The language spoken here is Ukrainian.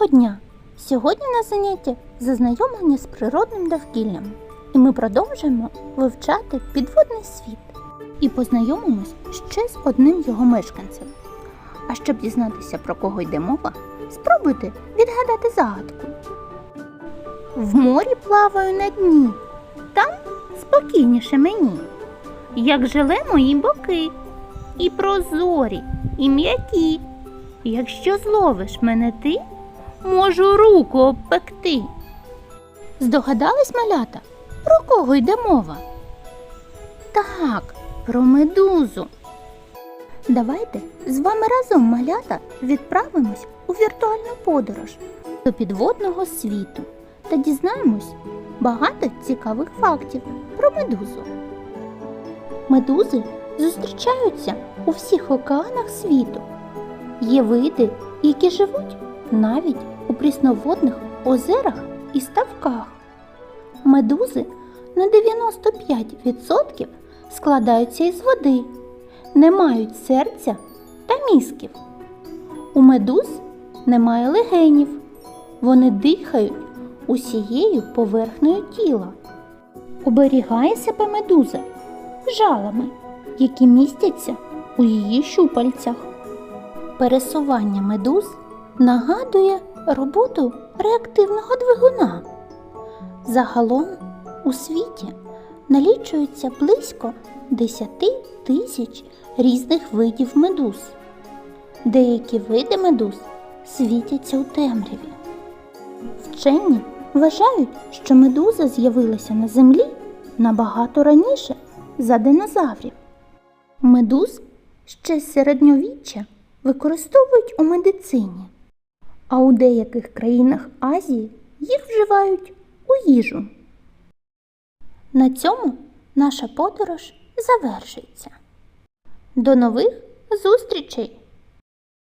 Доброго дня! Сьогодні на занятті зазнайомлення з природним довкіллям. І ми продовжуємо вивчати підводний світ і познайомимось ще з одним його мешканцем. А щоб дізнатися, про кого йде мова, спробуйте відгадати загадку. В морі плаваю на дні, там спокійніше мені, як желе мої боки, і прозорі, і м'які. Якщо зловиш мене ти, можу руку обпекти. Здогадались, малята, про кого йде мова? Так, про медузу. Давайте з вами разом, малята, відправимось у віртуальну подорож до підводного світу та дізнаємось багато цікавих фактів про медузу. Медузи зустрічаються у всіх океанах світу. Є види, які живуть навіть у прісноводних озерах і ставках. Медузи на 95% складаються із води, не мають серця та мізків. У медуз немає легенів, вони дихають усією поверхнею тіла. Оберігає себе медуза жалами, які містяться у її щупальцях. Пересування медуз нагадує роботу реактивного двигуна. Загалом у світі налічується близько 10 тисяч різних видів медуз. Деякі види медуз світяться у темряві. Вчені вважають, що медуза з'явилася на землі набагато раніше за динозаврів. Медуз ще з середньовіччя використовують у медицині, а у деяких країнах Азії їх вживають у їжу. На цьому наша подорож завершується. До нових зустрічей!